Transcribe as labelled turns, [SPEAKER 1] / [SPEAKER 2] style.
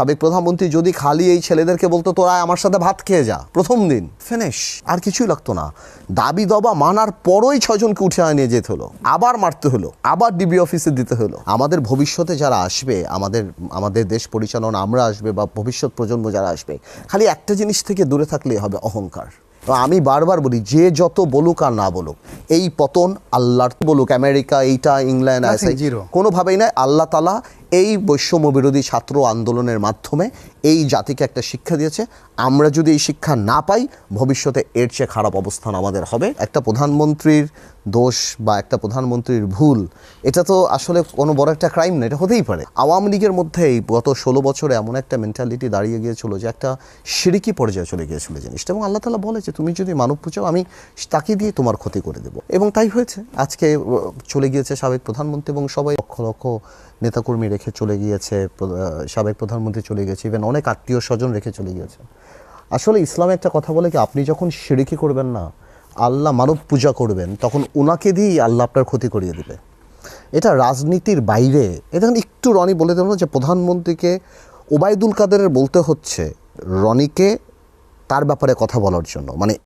[SPEAKER 1] সাবেক প্রধানমন্ত্রী যদি খালি এই ছেলেদেরকে বলতো তোরা আমার সাথে ভাত খেয়ে যা। প্রথম দিন ফিনিশ আর কিছুই লাগতো না। দাবি দবা মানার পরই ছজনকে উঠে নিয়ে যেতে হলো। আবার মারতে হলো আবার ডিবি অফিসে দিতে হলো। আমাদের ভবিষ্যতে যারা আসবে আমাদের আমাদের দেশ পরিচালনা আমরা আসবে বা ভবিষ্যৎ প্রজন্ম যারা আসবে খালি একটা জিনিস থেকে দূরে থাকলেই হবে অহংকার। তো আমি বারবার বলি যে যত বলুক আর না বলুক এই পতন আল্লাহর বলুক আমেরিকা এইটা ইংল্যান্ড আছে কোনোভাবেই নয় আল্লাহ তালা এই বৈষম্য বিরোধী ছাত্র আন্দোলনের মাধ্যমে এই জাতিকে একটা শিক্ষা দিয়েছে, আমরা যদি এই শিক্ষা না পাই, ভবিষ্যতে এর চেয়ে খারাপ অবস্থান আমাদের হবে। একটা প্রধানমন্ত্রীর দোষ বা একটা প্রধানমন্ত্রীর ভুল, এটা তো আসলে কোনো বড় একটা ক্রাইম না, এটা হতেই পারে। আওয়ামী লীগের মধ্যেই গত ষোলো বছরে এমন একটা মেন্টালিটি দাঁড়িয়ে গিয়েছিল যে একটা সিরিকি পর্যায়ে চলে গিয়েছিল জিনিসটা এবং আল্লাহ তালা বলে যে, তুমি যদি মানব পুজো আমি তাকে দিয়ে তোমার ক্ষতি করে দেবো। এবং তাই হয়েছে। আজকে চলে গিয়েছে সাবেক প্রধানমন্ত্রী এবং সবাই লক্ষ লক্ষ নেতাকর্মী রেখে চলে গিয়েছে সাবেক প্রধানমন্ত্রী চলে গেছে ইভেন অনেক আত্মীয় স্বজন রেখে চলে গিয়েছে। আসলে ইসলামে একটা কথা বলে কি, আপনি যখন সিরিকি করবেন না আল্লাহ মানব পূজা করবেন, তখন ওনাকে দিয়েই আল্লাহ আপনার ক্ষতি করিয়ে দেবে। এটা রাজনীতির বাইরে এটা একটু রনি বলে দেবেন যে প্রধানমন্ত্রীকে ওবায়দুল কাদেরের বলতে হচ্ছে রনিকে তার ব্যাপারে কথা বলার জন্য। মানে